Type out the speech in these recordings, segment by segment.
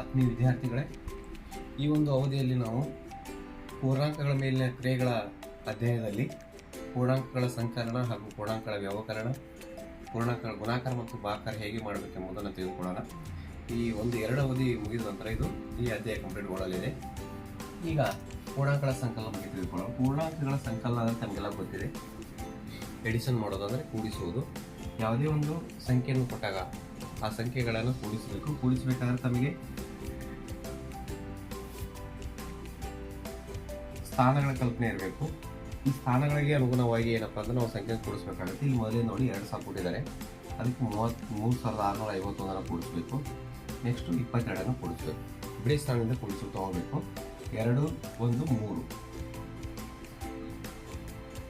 ಆತ್ಮೀಯ ವಿದ್ಯಾರ್ಥಿಗಳೇ, ಈ ಒಂದು ಅವಧಿಯಲ್ಲಿ ನಾವು ಪೂರ್ಣಾಂಕಗಳ ಮೇಲಿನ ಕ್ರಿಯೆಗಳ ಅಧ್ಯಯನದಲ್ಲಿ ಪೂರ್ಣಾಂಕಗಳ ಸಂಕಲನ ಹಾಗೂ ಪೂರ್ಣಾಂಕಗಳ ವ್ಯವಕರಣ, ಪೂರ್ಣಾಂಕಗಳ ಗುಣಾಕಾರ ಮತ್ತು ಭಾಕಾರ ಹೇಗೆ ಮಾಡಬೇಕೆಂಬುದನ್ನು ತಿಳಿದುಕೊಳ್ಳೋಣ. ಈ ಒಂದು ಎರಡು ಅವಧಿ ಮುಗಿದ ನಂತರ ಇದು ಈ ಅಧ್ಯಾಯ ಕಂಪ್ಲೀಟ್ಗೊಳ್ಳಲಿದೆ ಈಗ ಪೂರ್ಣಾಂಕಗಳ ಸಂಕಲನ ಬಗ್ಗೆ ತಿಳಿದುಕೊಳ್ಳೋಣ. ಪೂರ್ಣಾಂಕಗಳ ಸಂಕಲನ ಅಂದರೆ ನಮಗೆಲ್ಲ ಗೊತ್ತಿದೆ. ಎಡಿಷನ್ ಮಾಡೋದಾದರೆ ಕೂಡಿಸುವುದು. ಯಾವುದೇ ಒಂದು ಸಂಖ್ಯೆಯನ್ನು ಕೊಟ್ಟಾಗ ಆ ಸಂಖ್ಯೆಗಳನ್ನು ಕೂಡಿಸಬೇಕು. ಕೂಡಿಸಬೇಕಾದ್ರೆ ತಮಗೆ ಸ್ಥಾನಗಳ ಕಲ್ಪನೆ ಇರಬೇಕು. ಈ ಸ್ಥಾನಗಳಿಗೆ ಅನುಗುಣವಾಗಿ ಏನಪ್ಪ ಅಂದ್ರೆ ನಾವು ಸಂಖ್ಯೆ ಕೂಡಿಸ್ಬೇಕಾಗುತ್ತೆ. ಇಲ್ಲಿ ಮೊದಲೇ ನೋಡಿ ಎರಡು ಸಾವಿರ ಕೊಟ್ಟಿದ್ದಾರೆ. ಅದಕ್ಕೆ ಮೂವತ್ತ್, ಮೂರು ಸಾವಿರದ ಆರುನೂರ ಐವತ್ತೊಂದನ್ನು ಕೂಡಿಸ್ಬೇಕು. ನೆಕ್ಸ್ಟು ಇಪ್ಪತ್ತೆರಡನ್ನು ಕೂಡಿಸ್ಬೇಕು. ಬಿಡಿ ಸ್ಥಾನದಿಂದ ಕೂಡಿಸಿ ತೊಗೋಬೇಕು. ಎರಡು, ಒಂದು, ಮೂರು.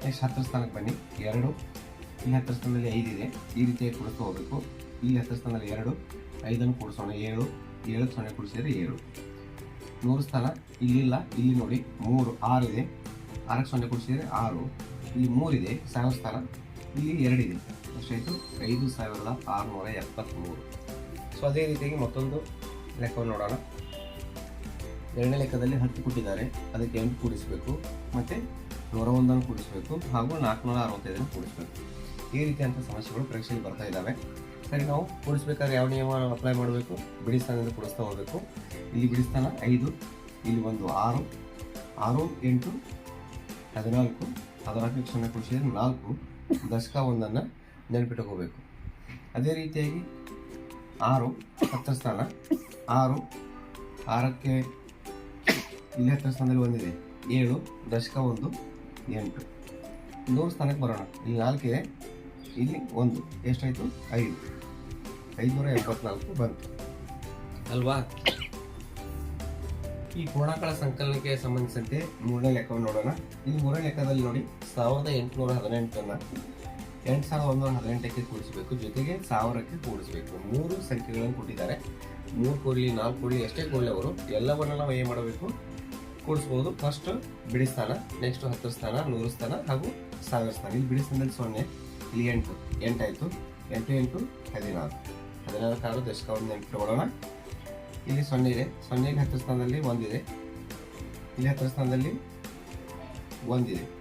ನೆಕ್ಸ್ಟ್ ಹತ್ತರ ಸ್ಥಾನಕ್ಕೆ ಬನ್ನಿ. ಎರಡು ಈ ಹತ್ತರ ಸ್ಥಾನದಲ್ಲಿ ಐದಿದೆ ಈ ರೀತಿಯಾಗಿ ಕೂಡಿಸ್ತಾ ಹೋಗ್ಬೇಕು ಇಲ್ಲಿ ಹತ್ತರ ಸ್ಥಾನದಲ್ಲಿ ಎರಡು, ಐದನ್ನು ಕೂಡಿಸೋಣ. ಏಳು ಏಳು ಸೊನ್ನೆ ಕೂಡಿಸಿದರೆ ಏಳು. ಸ್ಥಾನ ಇಲ್ಲಿಲ್ಲ, ಇಲ್ಲಿ ನೋಡಿ, ಮೂರು, ಆರು ಇದೆ. ಆರಕ್ಕೆ ಸೊನ್ನೆ ಕೊಡಿಸಿದರೆ ಆರು. ಇಲ್ಲಿ ಮೂರಿದೆ, ಸಾವಿರ ಸ್ಥಾನ ಇಲ್ಲಿ ಎರಡಿದೆ. ಎಷ್ಟಾಯಿತು ಐದು ಸಾವಿರದ ಆರುನೂರ ಎಪ್ಪತ್ತ್ಮೂರು ಸೊ ಅದೇ ರೀತಿಯಾಗಿ ಮತ್ತೊಂದು ಲೆಕ್ಕವನ್ನು ನೋಡೋಣ. ಎರಡನೇ ಲೆಕ್ಕದಲ್ಲಿ ಹತ್ತು ಕೊಟ್ಟಿದ್ದಾರೆ. ಅದಕ್ಕೆ ಎಂಟು ಕೂಡಿಸಬೇಕು. ಮತ್ತು ನೂರ ಒಂದನ್ನು ಕೂಡಿಸಬೇಕು ಹಾಗೂ ನಾಲ್ಕುನೂರ ಅರವತ್ತೈದನ್ನು ಕೂಡಿಸಬೇಕು. ಈ ರೀತಿಯಂಥ ಸಮಸ್ಯೆಗಳು ಪರೀಕ್ಷೆಯಲ್ಲಿ ಬರ್ತಾ ಇದ್ದಾವೆ. ಸರಿ ನಾವು ಕೂಡಿಸ್ಬೇಕಾದ್ರೆ ಯಾವ ನಿಯಮ ಅಪ್ಲೈ ಮಾಡಬೇಕು? ಬಿಡಿ ಸ್ಥಾನದಿಂದ ಕೂಡಿಸ್ತಾ ಹೋಗಬೇಕು. ಇಲ್ಲಿ ಬಿಡಿಸ್ತಾನ ಐದು, ಇಲ್ಲಿ ಒಂದು ಆರು ಆರು, ಎಂಟು, ಹದಿನಾಲ್ಕು ಹದಿನಾಲ್ಕು ಕ್ಷಣ ಕೂಡಿಸಿದ್ರೆ ನಾಲ್ಕು, ದಶಕ ಒಂದನ್ನು ನೆನಪಿಟ್ಟುಕೋಬೇಕು ಅದೇ ರೀತಿಯಾಗಿ ಆರು, ಹತ್ತರ ಸ್ಥಾನ, ಆರು, ಆರಕ್ಕೆ ಇಲ್ಲಿ ಹತ್ತರ ಸ್ಥಾನದಲ್ಲಿ ಒಂದಿದೆ. ಏಳು, ದಶಕ ಒಂದು, ಎಂಟು. ನೂರು ಸ್ಥಾನಕ್ಕೆ ಬರೋಣ. ಇಲ್ಲಿ ನಾಲ್ಕಿದೆ ಇಲ್ಲಿ ಒಂದು, ಎಷ್ಟಾಯಿತು? ಐದು. ಐದುನೂರ ಎಪ್ಪತ್ನಾಲ್ಕು ಬಂತು. ಅಲ್ವಾ? ಈ ಪೂರ್ಣಾಂಕಗಳ ಸಂಕಲನಕ್ಕೆ ಸಂಬಂಧಿಸಿದಂತೆ ಮೂರನೇ ಲೆಕ್ಕವನ್ನು ನೋಡೋಣ. ಈ ಮೂರನೇ ಲೆಕ್ಕದಲ್ಲಿ ನೋಡಿ, ಸಾವಿರದ ಎಂಟುನೂರ ಹದಿನೆಂಟನ್ನು ಎಂಟು ಸಾವಿರದ ಒಂದೂರ ಹದಿನೆಂಟಕ್ಕೆ ಕೂಡಿಸಬೇಕು. ಜೊತೆಗೆ ಸಾವಿರಕ್ಕೆ ಕೂಡಿಸಬೇಕು. ಮೂರು ಸಂಖ್ಯೆಗಳನ್ನು ಕೊಟ್ಟಿದ್ದಾರೆ. ಮೂರು ಕೊಡಲಿ, ನಾಲ್ಕು ಕೊಡಲಿ, ಎಷ್ಟೇ ಕೊಡಲಿ ಅವರು ಎಲ್ಲವನ್ನು ನಾವು ಏನು ಮಾಡಬೇಕು. ಕೂಡಿಸ್ಬೋದು ಫಸ್ಟ್ ಬಿಡಿ ಸ್ಥಾನ ನೆಕ್ಸ್ಟ್ ಹತ್ತು ಸ್ಥಾನ, ನೂರು ಸ್ಥಾನ ಹಾಗೂ ಸಾವಿರ ಸ್ಥಾನ. ಇಲ್ಲಿ ಬಿಡಿ ಸ್ಥಾನದಲ್ಲಿ ಸೊನ್ನೆ. ಇಲ್ಲಿ ಎಂಟು ಎಂಟಾಯಿತು ಎಂಟು ಎಂಟು ಹದಿನಾರು. ಹದಿನಾಲ್ಕು ಆರು ದಶಕ ಒಂದು ಎಂಟು ತಗೊಳ್ಳೋಣ ಇಲ್ಲಿ ಸೊನ್ನೆ ಇದೆ. ಸೊನ್ನೆಗೆ ಹತ್ತು ಸ್ಥಾನದಲ್ಲಿ ಒಂದಿದೆ. ಇಲ್ಲಿ ಹತ್ತಿರ ಸ್ಥಾನದಲ್ಲಿ ಒಂದಿದೆ.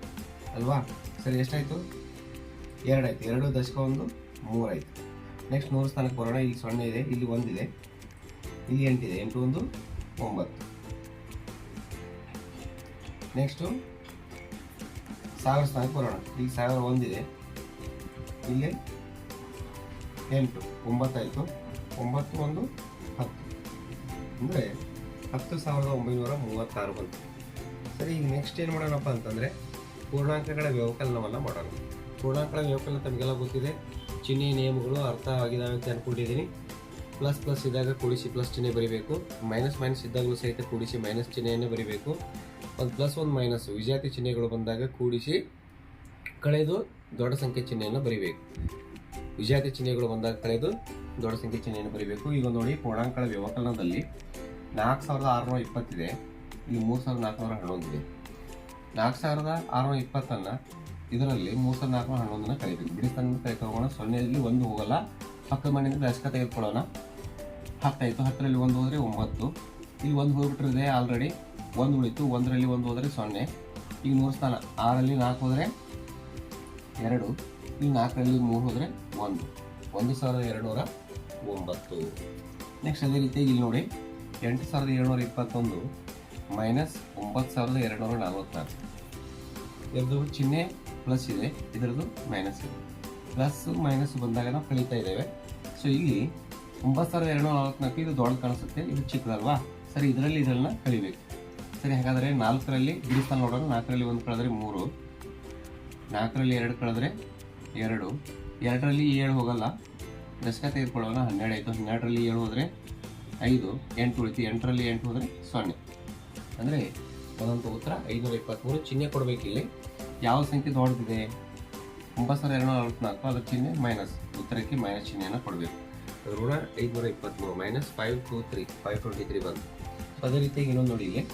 ಅಲ್ವಾ? ಸರಿ, ಎಷ್ಟಾಯಿತು? ಎರಡಾಯ್ತು. ಎರಡು ದಶಕ ಒಂದು ಮೂರಾಯಿತು. ನೆಕ್ಸ್ಟ್ ನೂರು ಸ್ಥಾನಕ್ಕೆ ಬರೋಣ. ಇಲ್ಲಿ ಸೊನ್ನೆ ಇದೆ. ಇಲ್ಲಿ ಒಂದಿದೆ. ಇಲ್ಲಿ ಎಂಟಿದೆ. ಎಂಟು ಒಂದು, ಒಂಬತ್ತು. ನೆಕ್ಸ್ಟು ಸಾವಿರ ಸ್ಥಾನಕ್ಕೆ ಬರೋಣ. ಇಲ್ಲಿ ಸಾವಿರ ಒಂದಿದೆ. ಇಲ್ಲಿ ಎಂಟು, ಒಂಬತ್ತಾಯಿತು. ಒಂಬತ್ತು, ಒಂದು, ಹತ್ತು. ಅಂದರೆ ಹತ್ತು ಸಾವಿರದ ಒಂಬೈನೂರ ಮೂವತ್ತಾರು ಬಂತು. ಸರಿ, ಈಗ ನೆಕ್ಸ್ಟ್ ಏನು ಮಾಡೋಣಪ್ಪ ಅಂತಂದರೆ ಪೂರ್ಣಾಂಕಗಳ ವ್ಯವಕಲನವನ್ನು ಮಾಡೋಣ. ಪೂರ್ಣಾಂಕಗಳ ವ್ಯವಕಲನ ತಮಗೆಲ್ಲ ಗೊತ್ತಿದೆ. ಚಿಹ್ನೆ, ನಿಯಮಗಳು ಅರ್ಥ ಆಗಿದಾವೆ ಅಂತ ಅಂದ್ಕೊಂಡಿದ್ದೀನಿ ಪ್ಲಸ್ ಪ್ಲಸ್ ಇದ್ದಾಗ ಕೂಡಿಸಿ ಪ್ಲಸ್ ಚಿಹ್ನೆ ಬರೀಬೇಕು. ಮೈನಸ್ ಮೈನಸ್ ಇದ್ದಾಗಲೂ ಸಹಿತ ಕೂಡಿಸಿ ಮೈನಸ್ ಚಿಹ್ನೆಯನ್ನು ಬರೀಬೇಕು. ಒಂದು ಪ್ಲಸ್, ಒಂದು ಮೈನಸ್ ವಿಜಾತಿ ಚಿಹ್ನೆಗಳು ಬಂದಾಗ ಕೂಡಿಸಿ ಕಳೆದು ದೊಡ್ಡ ಸಂಖ್ಯೆ ಚಿಹ್ನೆಯನ್ನು ಬರೀಬೇಕು. ವಿಜಾತಿ ಚಿಹ್ನೆಗಳು ಬಂದಾಗ ಕಳೆದು ದೊಡ್ಡ ಸಂಖ್ಯೆ ಚಿಹ್ನೆಯನ್ನು ಬರೀಬೇಕು. ಈಗ ನೋಡಿ ಪೂರ್ಣಾಂಕಗಳ ವ್ಯವಕಲನದಲ್ಲಿ ನಾಲ್ಕು ಸಾವಿರದ ಆರುನೂರ ಇಪ್ಪತ್ತಿದೆ. ಇಲ್ಲಿ ಮೂರು ಸಾವಿರದ ನಾಲ್ಕುನೂರ ಹನ್ನೊಂದಿದೆ ನಾಲ್ಕು ಸಾವಿರದ ಆರುನೂರ ಇಪ್ಪತ್ತನ್ನು ಇದರಲ್ಲಿ ಮೂರು ಸಾವಿರದ ನಾಲ್ಕುನೂರ ಹನ್ನೊಂದನ್ನು ಕಳಿಬೇಕು ಬಿಡಿ ಸ್ಥಾನದಿಂದ ಕೈ ತಗೋಣ ಸೊನ್ನೆಯಲ್ಲಿ ಒಂದು ಹೋಗಲ್ಲ. ಪಕ್ಕದ ಮನೆಯಿಂದ ದಶಕ ತೆಗೆದುಕೊಳ್ಳೋಣ. ಹತ್ತಾಯಿತು. ಹತ್ತರಲ್ಲಿ ಒಂದು ಹೋದರೆ ಒಂಬತ್ತು. ಇಲ್ಲಿ ಒಂದು ಹೋಗ್ಬಿಟ್ಟಿದೆ ಆಲ್ರೆಡಿ ಒಂದು ಉಳಿತು. ಒಂದರಲ್ಲಿ ಒಂದು ಹೋದರೆ ಸೊನ್ನೆ. ಈಗ ನೂರು ಸ್ಥಾನ. ಆರಲ್ಲಿ ನಾಲ್ಕು ಹೋದರೆ ಎರಡು. ಈ ನಾಲ್ಕರಲ್ಲಿ ಮೂರು ಹೋದರೆ ಒಂದು. ಒಂದು ಸಾವಿರದ ಎರಡುನೂರ ಒಂಬತ್ತು. ನೆಕ್ಸ್ಟ್ ಅದೇ ರೀತಿ ಇಲ್ಲಿ ನೋಡಿ, ಎಂಟು ಸಾವಿರದ ಏಳ್ನೂರ ಇಪ್ಪತ್ತೊಂದು ಮೈನಸ್ ಒಂಬತ್ತು ಸಾವಿರದ ಎರಡುನೂರ ನಲವತ್ತಾರು ಎರಡು ಚಿಹ್ನೆ ಪ್ಲಸ್ ಇದೆ, ಇದರದ್ದು ಮೈನಸ್ ಇದೆ. ಪ್ಲಸ್ ಮೈನಸ್ ಬಂದಾಗ ನಾವು ಕಳೀತಾ ಇದ್ದೇವೆ. ಸೊ ಇಲ್ಲಿ ಒಂಬತ್ತು ಸಾವಿರದ ಎರಡುನೂರ ನಲ್ವತ್ನಾಲ್ಕು ಇದು ದೊಡ್ಡ ಕಾಣಿಸುತ್ತೆ, ಇದು ಚಿಕ್ಕದಲ್ವಾ? ಸರಿ, ಇದರಲ್ಲಿ ಇದನ್ನ ಕಳಿಬೇಕು ಸರಿ, ಹಾಗಾದರೆ ನಾಲ್ಕರಲ್ಲಿ ಸ್ಥಾನ ನೋಡೋಣ. ನಾಲ್ಕರಲ್ಲಿ ಒಂದು ಕಳೆದ್ರೆ ಮೂರು. ನಾಲ್ಕರಲ್ಲಿ ಎರಡು ಕಳೆದ್ರೆ ಎರಡು. ಎರಡರಲ್ಲಿ ಏಳು ಹೋಗಲ್ಲ. ದಶಕ ತೆಗೆದುಕೊಳ್ಳೋಲ್ಲ ಹನ್ನೆರಡು ಆಯಿತು. ಹನ್ನೆರಡರಲ್ಲಿ ಏಳು ಹೋದರೆ ಐದು, ಎಂಟು ಉಳಿತು. ಎಂಟರಲ್ಲಿ ಎಂಟು ಹೋದರೆ ಸೊನ್ನೆ. ಅಂದರೆ ಒಂದೊಂದು ಉತ್ತರ ಐನೂರ ಇಪ್ಪತ್ತ್ಮೂರು ಚಿಹ್ನೆ ಕೊಡಬೇಕಿಲ್ಲಿ. ಯಾವ ಸಂಖ್ಯೆ ದೊಡ್ಡದಿದೆ? ಒಂಬತ್ತು ಸಾವಿರದ ಎರಡುನೂರ ಅರವತ್ನಾಲ್ಕು ಅದರ ಚಿಹ್ನೆ ಮೈನಸ್. ಉತ್ತರಕ್ಕೆ ಮೈನಸ್ ಚಿಹ್ನೆಯನ್ನು ಕೊಡಬೇಕು. ಋಣ ಐದುನೂರ ಇಪ್ಪತ್ತ್ಮೂರು minus five two three, five twenty three ಬಂತು. ಸೊ ಅದೇ ರೀತಿಯಾಗಿ ಇನ್ನೊಂದು ನೋಡಿ ಇಲ್ಲಿ.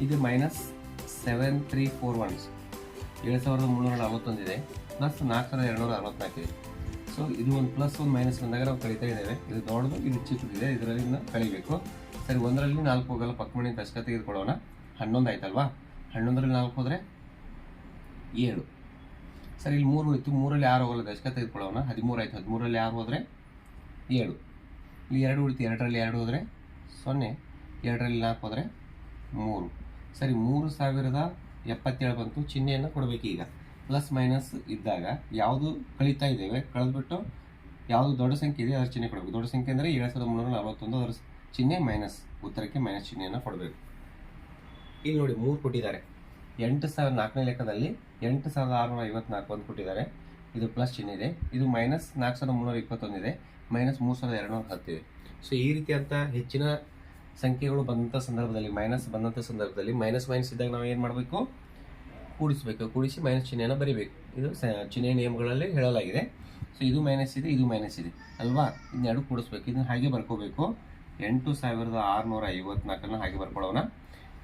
ಇದು minus seven three four ones. ಏಳು ಸಾವಿರದ ಮುನ್ನೂರ ನಲವತ್ತೊಂದಿದೆ ಪ್ಲಸ್ ನಾಲ್ಕು ಸಾವಿರದ ಎರಡುನೂರ ಅರವತ್ನಾಲ್ಕಿದೆ ಸೊ ಇದು ಒಂದು ಪ್ಲಸ್, ಒಂದು ಮೈನಸ್ ಬಂದಾಗ ನಾವು ಕಳೀತಾ ಇದ್ದೇವೆ. ಇದು ದೊಡ್ಡದು, ಇದು ಚಿಕ್ಕದಿದೆ. ಇದರಲ್ಲಿ ಕಳಿಬೇಕು. ಸರಿ, ಒಂದರಲ್ಲಿ ನಾಲ್ಕು ಹೋಗಲ್ಲ. ಪಕ್ಕಮಣಿ ದಶಕ ತೆಗೆದುಕೊಳ್ಳೋಣ. ಹನ್ನೊಂದು ಆಯ್ತಲ್ವಾ? ಹನ್ನೊಂದರಲ್ಲಿ ನಾಲ್ಕು ಹೋದರೆ ಏಳು. ಸರಿ, ಇಲ್ಲಿ ಮೂರು ಇತ್ತು ಮೂರಲ್ಲಿ ಆರು ಹೋಗಲ್ಲ. ದಶಕ ತೆಗೆದುಕೊಳ್ಳೋಣ. ಹದಿಮೂರು ಆಯಿತು. ಹದಿಮೂರಲ್ಲಿ ಆರು ಹೋದರೆ ಏಳು. ಇಲ್ಲಿ ಎರಡು ಉಳಿತು. ಎರಡರಲ್ಲಿ ಎರಡು ಹೋದರೆ ಸೊನ್ನೆ. ಎರಡರಲ್ಲಿ ನಾಲ್ಕು ಹೋದರೆ ಮೂರು. ಸರಿ, ಮೂರು ಸಾವಿರದ ಎಪ್ಪತ್ತೇಳು ಬಂತು. ಚಿಹ್ನೆಯನ್ನು ಕೊಡಬೇಕು ಈಗ. ಪ್ಲಸ್ ಮೈನಸ್ ಇದ್ದಾಗ ಯಾವುದು ಕಳೀತಾ ಇದ್ದೇವೆ, ಕಳೆದ್ಬಿಟ್ಟು ಯಾವುದು ದೊಡ್ಡ ಸಂಖ್ಯೆ ಇದೆ, ಅದರ ಚಿಹ್ನೆ ಕೊಡಬೇಕು. ದೊಡ್ಡ ಸಂಖ್ಯೆ ಅಂದರೆ ಏಳು ಸಾವಿರದ ಮುನ್ನೂರ ನಲವತ್ತೊಂದು, ಅದರ ಚಿಹ್ನೆ ಮೈನಸ್ ಉತ್ತರಕ್ಕೆ ಮೈನಸ್ ಚಿಹ್ನೆಯನ್ನು ಕೊಡಬೇಕು. ಇಲ್ಲಿ ನೋಡಿ ಮೂರು ಕೊಟ್ಟಿದ್ದಾರೆ. ಎಂಟು ಸಾವಿರದ ನಾಲ್ಕನೇ ಲೆಕ್ಕದಲ್ಲಿ ಎಂಟು ಸಾವಿರದ ಆರುನೂರ ಐವತ್ನಾಲ್ಕು ಒಂದು ಕೊಟ್ಟಿದ್ದಾರೆ. ಇದು ಪ್ಲಸ್ ಚಿಹ್ನೆ ಇದೆ. ಇದು ಮೈನಸ್ ನಾಲ್ಕು ಸಾವಿರದ ಮುನ್ನೂರ ಇಪ್ಪತ್ತೊಂದಿದೆ ಮೈನಸ್ ಮೂರು ಸಾವಿರದ ಎರಡುನೂರ ಹತ್ತಿದೆ ಸೊ ಈ ರೀತಿಯಾದಂಥ ಹೆಚ್ಚಿನ ಸಂಖ್ಯೆಗಳು ಬಂದಂಥ ಸಂದರ್ಭದಲ್ಲಿ ಮೈನಸ್ ಬಂದಂಥ ಸಂದರ್ಭದಲ್ಲಿ ಮೈನಸ್ ಮೈನಸ್ ಇದ್ದಾಗ ನಾವು ಏನು ಮಾಡಬೇಕು? ಕೂಡಿಸಬೇಕು. ಕೂಡಿಸಿ ಮೈನಸ್ ಚಿಹ್ನೆಯನ್ನು ಬರೀಬೇಕು. ಇದು ಚಿಹ್ನೆ ನಿಯಮಗಳಲ್ಲಿ ಹೇಳಲಾಗಿದೆ. ಸೊ ಇದು ಮೈನಸ್ ಇದೆ, ಇದು ಮೈನಸ್ ಇದೆ. ಅಲ್ವಾ? ಇನ್ನೆರಡು ಕೂಡಿಸ್ಬೇಕು. ಇದನ್ನು ಹಾಗೆ ಬರ್ಕೋಬೇಕು. ಎಂಟು ಸಾವಿರದ ಆರುನೂರ ಐವತ್ನಾಲ್ಕನ್ನು ಹಾಗೆ ಬರ್ಕೊಳ್ಳೋಣ.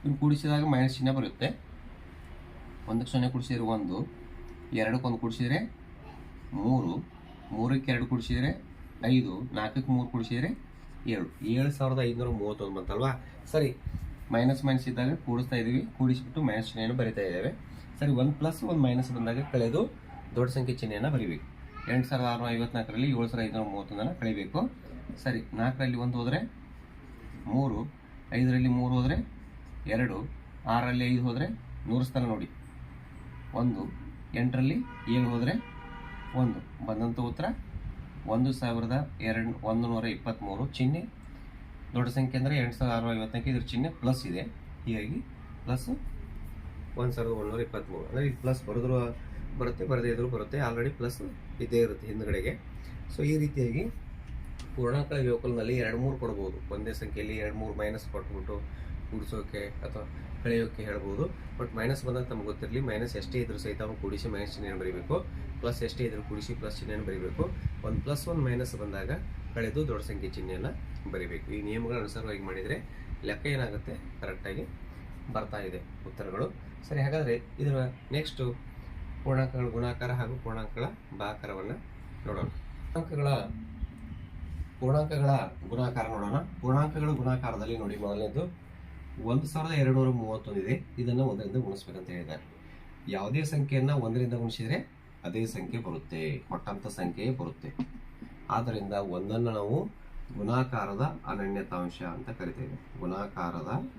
ಇನ್ನು ಕೂಡಿಸಿದಾಗ ಮೈನಸ್ ಚಿಹ್ನೆ ಬರುತ್ತೆ. ಒಂದಕ್ಕೆ ಸೊನ್ನೆ ಕೂಡಿಸಿದ್ರೆ ಒಂದು ಎರಡಕ್ಕೊಂದು ಕೂಡಿಸಿದ್ರೆ ಮೂರು, ಮೂರಕ್ಕೆ ಎರಡು ಕೂಡಿಸಿದ್ರೆ ಐದು, ನಾಲ್ಕಕ್ಕೆ ಮೂರು ಕೂಡಿಸಿದ್ರೆ ಏಳು. ಏಳು ಸಾವಿರದ ಐದುನೂರ ಮೂವತ್ತೊಂದು ಬಂತಲ್ವಾ? ಸರಿ ಮೈನಸ್ ಮೈನಸ್ ಇದ್ದಾಗ ಕೂಡಿಸ್ತಾ ಇದ್ದೀವಿ. ಕೂಡಿಸ್ಬಿಟ್ಟು ಮೈನಸ್ ಚಿಹ್ನೆಯನ್ನು ಬರಿತಾ ಇದ್ದೇವೆ. ಸರಿ, ಒಂದು ಪ್ಲಸ್ ಒಂದು ಮೈನಸ್ ಬಂದಾಗ ಕಳೆದು ದೊಡ್ಡ ಸಂಖ್ಯೆ ಚಿಹ್ನೆಯನ್ನು ಬರಿಬೇಕು. ಎಂಟು ಸಾವಿರದ ಆರುನೂರ ಐವತ್ನಾಲ್ಕರಲ್ಲಿ ಏಳು ಸಾವಿರದ ಐದುನೂರ ಮೂವತ್ತೊಂದನ್ನು ಕಳಿಬೇಕು ಸರಿ, ನಾಲ್ಕರಲ್ಲಿ ಒಂದು ಹೋದರೆ ಮೂರು, ಐದರಲ್ಲಿ ಮೂರು ಹೋದರೆ ಎರಡು, ಆರರಲ್ಲಿ ಐದು ಹೋದರೆ ನೂರು ಸ್ಥಾನ ನೋಡಿ. ಒಂದು, ಎಂಟರಲ್ಲಿ ಏಳು ಹೋದರೆ ಒಂದು. ಬಂದಂಥ ಉತ್ತರ ಒಂದು ಸಾವಿರದ ಎರಡು ಒಂದು ನೂರ ಇಪ್ಪತ್ತ್ಮೂರು ಚಿಹ್ನೆ. ದೊಡ್ಡ ಸಂಖ್ಯೆ ಅಂದರೆ ಎರಡು ಸಾವಿರದ ಆರುನೂರ ಐವತ್ನಾಲ್ಕು ಇದ್ರ ಚಿಹ್ನೆ ಪ್ಲಸ್ ಇದೆ. ಹೀಗಾಗಿ ಪ್ಲಸ್ ಒಂದು ಸಾವಿರದ ಒಂದುನೂರ ಇಪ್ಪತ್ತ್ಮೂರು ಅಂದರೆ ಇದು ಪ್ಲಸ್ ಬರೆದ್ರು, ಬರುತ್ತೆ, ಬರದೇ ಇದ್ರೂ ಬರುತ್ತೆ. ಆಲ್ರೆಡಿ ಪ್ಲಸ್ ಇದ್ದೇ ಇರುತ್ತೆ ಹಿಂದ್ಗಡೆಗೆ. ಸೊ ಈ ರೀತಿಯಾಗಿ ಪೂರ್ಣಾಂಕ ಯೋಕಲ್ನಲ್ಲಿ ಎರಡು ಮೂರು ಕೊಡ್ಬೋದು. ಒಂದೇ ಸಂಖ್ಯೆಯಲ್ಲಿ ಎರಡು ಮೂರು ಮೈನಸ್ ಕೊಟ್ಬಿಟ್ಟು ಕೂಡಿಸೋಕೆ ಅಥವಾ ಕಳೆಯೋಕೆ ಹೇಳ್ಬೋದು. ಬಟ್ ಮೈನಸ್ ಬಂದಾಗ ತಮ್ಗೆ ಗೊತ್ತಿರಲಿ, ಮೈನಸ್ ಎಷ್ಟೇ ಇದ್ರೂ ಸಹಿತ ಅವ್ನು ಕೂಡಿಸಿ ಮೈನಸ್ ಚಿಹ್ನೆಯನ್ನು ಬರೀಬೇಕು. ಪ್ಲಸ್ ಎಷ್ಟೇ ಇದ್ರೂ ಕೂಡಿಸಿ ಪ್ಲಸ್ ಚಿಹ್ನೆಯನ್ನು ಬರೀಬೇಕು. ಒಂದು ಪ್ಲಸ್ ಒಂದು ಮೈನಸ್ ಬಂದಾಗ ಕಳೆದು ದೊಡ್ಡ ಸಂಖ್ಯೆ ಚಿಹ್ನೆಯನ್ನು ಬರೀಬೇಕು. ಈ ನಿಯಮಗಳ ಅನುಸಾರವಾಗಿ ಮಾಡಿದರೆ ಲೆಕ್ಕ ಏನಾಗುತ್ತೆ? ಕರೆಕ್ಟಾಗಿ ಬರ್ತಾ ಇದೆ ಉತ್ತರಗಳು. ಸರಿ, ಹಾಗಾದರೆ ಇದರ ನೆಕ್ಸ್ಟು ಪೂರ್ಣಾಂಕಗಳ ಗುಣಾಕಾರ ಹಾಗೂ ಪೂರ್ಣಾಂಕಗಳ ಭಾಕಾರವನ್ನು ನೋಡೋಣ. ಪೂರ್ಣಾಂಕಗಳ ಪೂರ್ಣಾಂಕಗಳ ಗುಣಾಕಾರ ನೋಡೋಣ. ಪೂರ್ಣಾಂಕಗಳ ಗುಣಾಕಾರದಲ್ಲಿ ನೋಡಿ ಮೊದಲನೇದು. ಒಂದು ಸಾವಿರದ ಎರಡುನೂರ ಮೂವತ್ತೊಂದಿದೆ. ಇದನ್ನು ಒಂದರಿಂದ ಗುಣಿಸ್ಬೇಕಂತ ಹೇಳಿದ್ದಾರೆ. ಯಾವುದೇ ಸಂಖ್ಯೆಯನ್ನು ಒಂದರಿಂದ ಗುಣಿಸಿದರೆ ಅದೇ ಸಂಖ್ಯೆ ಬರುತ್ತೆ. ಕೊಟ್ಟಂಥ ಸಂಖ್ಯೆಯೇ ಬರುತ್ತೆ. ಆದ್ದರಿಂದ ಒಂದನ್ನು ನಾವು ಗುಣಾಕಾರದ ಅನನ್ಯತಾಂಶ ಅಂತ ಕರಿತೇವೆ. ಗುಣಾಕಾರದ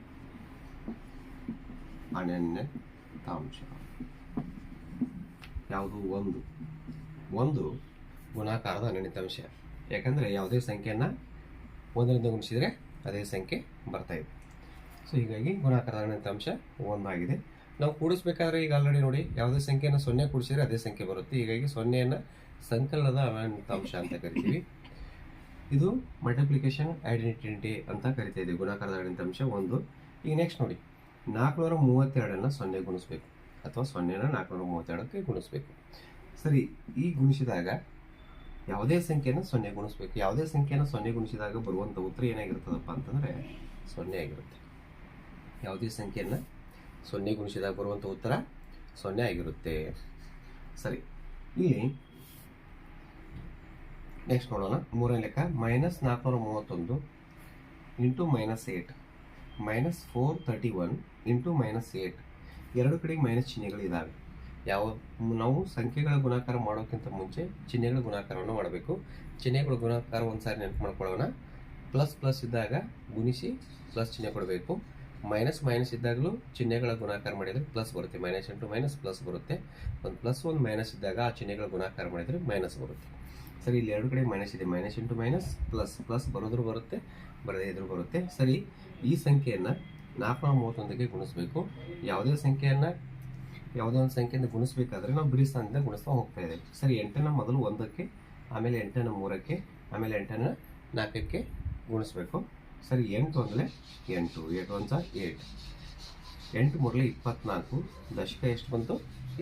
ಅನನ್ಯತಾಂಶ. ಯಾವುದು? ಒಂದು. ಒಂದು ಗುಣಾಕಾರದ ಅನನ್ಯತಾಂಶ. ಯಾಕಂದರೆ ಯಾವುದೇ ಸಂಖ್ಯೆಯನ್ನು ಒಂದರಿಂದ ಗುಣಿಸಿದರೆ ಅದೇ ಸಂಖ್ಯೆ ಬರ್ತಾಯಿದೆ ಸೊ ಹೀಗಾಗಿ ಗುಣಾಕಾರದ ಒನ್ ಒಂದಾಗಿದೆ ನಾವು ಕೂಡಿಸ್ಬೇಕಾದ್ರೆ ಈಗ ಆಲ್ರೆಡಿ ನೋಡಿ, ಯಾವುದೇ ಸಂಖ್ಯೆಯನ್ನು ಸೊನ್ನೆ ಕೂಡಿಸಿದ್ರೆ ಅದೇ ಸಂಖ್ಯೆ ಬರುತ್ತೆ. ಹೀಗಾಗಿ ಸೊನ್ನೆಯನ್ನು ಸಂಕಲನದ ಅಂಶ ಅಂತ ಕರಿತೀವಿ. ಇದು ಮಲ್ಟಿಪ್ಲಿಕೇಶನ್ ಐಡೆಂಟಿಟಿ ಅಂತ ಕರಿತಾ ಇದ್ದೀವಿ. ಗುಣಾಕಾರದ ಅಂಶ ಒಂದು. ಈಗ ನೆಕ್ಸ್ಟ್ ನೋಡಿ. ನಾಲ್ಕುನೂರ ಮೂವತ್ತೆರಡನ್ನು ಸೊನ್ನೆ ಗುಣಿಸ್ಬೇಕು. ಅಥವಾ ಸೊನ್ನೆನ ನಾಲ್ಕುನೂರ ಮೂವತ್ತೆರಡಕ್ಕೆ ಗುಣಿಸ್ಬೇಕು. ಸರಿ, ಈ ಗುಣಿಸಿದಾಗ ಯಾವುದೇ ಸಂಖ್ಯೆನ ಸೊನ್ನೆ ಗುಣಿಸ್ಬೇಕು. ಯಾವುದೇ ಸಂಖ್ಯೆನ ಸೊನ್ನೆ ಗುಣಿಸಿದಾಗ ಬರುವಂಥ ಉತ್ತರ ಏನಾಗಿರ್ತದಪ್ಪ ಅಂತಂದರೆ ಸೊನ್ನೆ ಆಗಿರುತ್ತೆ. ಯಾವುದೇ ಸಂಖ್ಯೆಯನ್ನು ಸೊನ್ನೆ ಗುಣಿಸಿದಾಗ ಬರುವಂಥ ಉತ್ತರ ಸೊನ್ನೆ ಆಗಿರುತ್ತೆ. ಸರಿ, ಇಲ್ಲಿ ನೆಕ್ಸ್ಟ್ ನೋಡೋಣ. ಮೂರನೇ ಲೆಕ್ಕ ಮೈನಸ್ ನಾಲ್ಕುನೂರ ಮೂವತ್ತೊಂದು into minus eight minus four thirty one into minus eight ಎರಡು ಕಡೆಗೆ ಮೈನಸ್ ಚಿಹ್ನೆಗಳು ಇದ್ದಾವೆ ಯಾವ, ನಾವು ಸಂಖ್ಯೆಗಳ ಗುಣಾಕಾರ ಮಾಡೋಕ್ಕಿಂತ ಮುಂಚೆ ಚಿಹ್ನೆಗಳ ಗುಣಾಕಾರವನ್ನು ಮಾಡಬೇಕು. ಚಿಹ್ನೆಗಳ ಗುಣಾಕಾರ ಒಂದು ಸಾರಿ ನೆನಪು ಮಾಡ್ಕೊಳ್ಳೋಣ. ಪ್ಲಸ್ ಪ್ಲಸ್ ಇದ್ದಾಗ ಗುಣಿಸಿ ಪ್ಲಸ್ ಚಿಹ್ನೆ ಕೊಡಬೇಕು. ಮೈನಸ್ ಮೈನಸ್ ಇದ್ದಾಗಲೂ ಚಿಹ್ನೆಗಳ ಗುಣಾಕಾರ ಮಾಡಿದರೆ ಪ್ಲಸ್ ಬರುತ್ತೆ. ಮೈನಸ್ ಇಂಟು ಮೈನಸ್ ಪ್ಲಸ್ ಬರುತ್ತೆ. ಒಂದು ಪ್ಲಸ್ ಒಂದು ಮೈನಸ್ ಇದ್ದಾಗ ಆ ಚಿಹ್ನೆಗಳ ಗುಣಾಕಾರ ಮಾಡಿದರೆ ಮೈನಸ್ ಬರುತ್ತೆ. ಸರಿ, ಇಲ್ಲಿ ಎರಡು ಕಡೆ ಮೈನಸ್ ಇದೆ. Minus into minus plus plus ಬರೋದ್ರೂ ಬರುತ್ತೆ, ಬರದೇ ಇದ್ರೂ ಬರುತ್ತೆ. ಸರಿ, ಈ ಸಂಖ್ಯೆಯನ್ನು ನಾಲ್ಕುನೂರ ಮೂವತ್ತೊಂದಕ್ಕೆ ಗುಣಿಸ್ಬೇಕು. ಯಾವುದೇ ಸಂಖ್ಯೆಯನ್ನು, ಯಾವುದೇ ಒಂದು ಸಂಖ್ಯೆಯಿಂದ ಗುಣಿಸ್ಬೇಕಾದ್ರೆ ನಾವು ಬಿಡಿ ಸ್ಥಾನದಿಂದ ಗುಣಿಸ್ತಾ ಹೋಗ್ತಾ ಇದ್ದೇವೆ. ಸರಿ, ಎಂಟನ್ನು ಮೊದಲು ಒಂದಕ್ಕೆ, ಆಮೇಲೆ ಎಂಟನ್ನು ಮೂರಕ್ಕೆ, ಆಮೇಲೆ ಎಂಟನ್ನು ನಾಲ್ಕಕ್ಕೆ ಗುಣಿಸ್ಬೇಕು. ಸರಿ, ಎಂಟು ಅಂದರೆ ಎಂಟು, ಏಟ್ ಸಾ ಏಟ್. ಎಂಟು ಮೂರಲೆ ಇಪ್ಪತ್ನಾಲ್ಕು, ದಶಕ ಎಷ್ಟು ಬಂತು?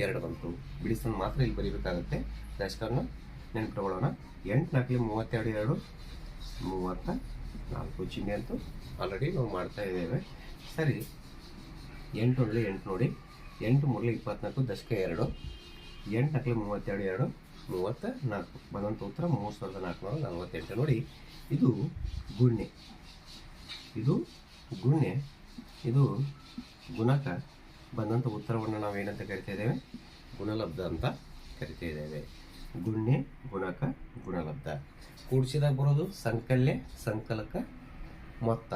ಎರಡು ಬಂತು. ಬಿಡಿಸನ್ ಮಾತ್ರ ಇಲ್ಲಿ ಬರೀಬೇಕಾಗುತ್ತೆ. ದಶಕವನ್ನು ನೆನ್ಪಿಟ್ಕೊಳ್ಳೋಣ. ಎಂಟು ನಾಲ್ಕಲಿ ಮೂವತ್ತೆರಡು, ಎರಡು ಮೂವತ್ತ ನಾಲ್ಕು ಚಿಹ್ನೆ ಅಂತೂ ಆಲ್ರೆಡಿ ನಾವು ಮಾಡ್ತಾ ಇದ್ದೇವೆ. ಸರಿ, ಎಂಟು ಅಂದರೆ ಎಂಟು ನೋಡಿ. ಎಂಟು ಮೂರಲೆ ಇಪ್ಪತ್ನಾಲ್ಕು, ದಶಕ ಎರಡು, ಎಂಟು ನಾಲ್ಕಲಿ ಮೂವತ್ತೆರಡು, ಎರಡು ಮೂವತ್ತ ನಾಲ್ಕು ಬಂದಂಥ ಉತ್ತರ ಮೂರು ಸಾವಿರದ ನಾಲ್ಕುನೂರ ನಲವತ್ತೆಂಟು ನೋಡಿ. ಇದು ಗುಣ್ಯ ಇದು ಗುಣ್ಯ ಇದು ಗುಣಕ. ಬಂದಂಥ ಉತ್ತರವನ್ನು ನಾವು ಏನಂತ ಕರಿತಾ ಇದ್ದೇವೆ? ಗುಣಲಬ್ಧ ಅಂತ ಕರಿತಾ ಇದ್ದೇವೆ. ಗುಣಕ, ಗುಣಲಬ್ಧ. ಕೂಡಿಸಿದಾಗ ಬರೋದು ಸಂಕಲ್ಯ, ಸಂಕಲಕ, ಮೊತ್ತ.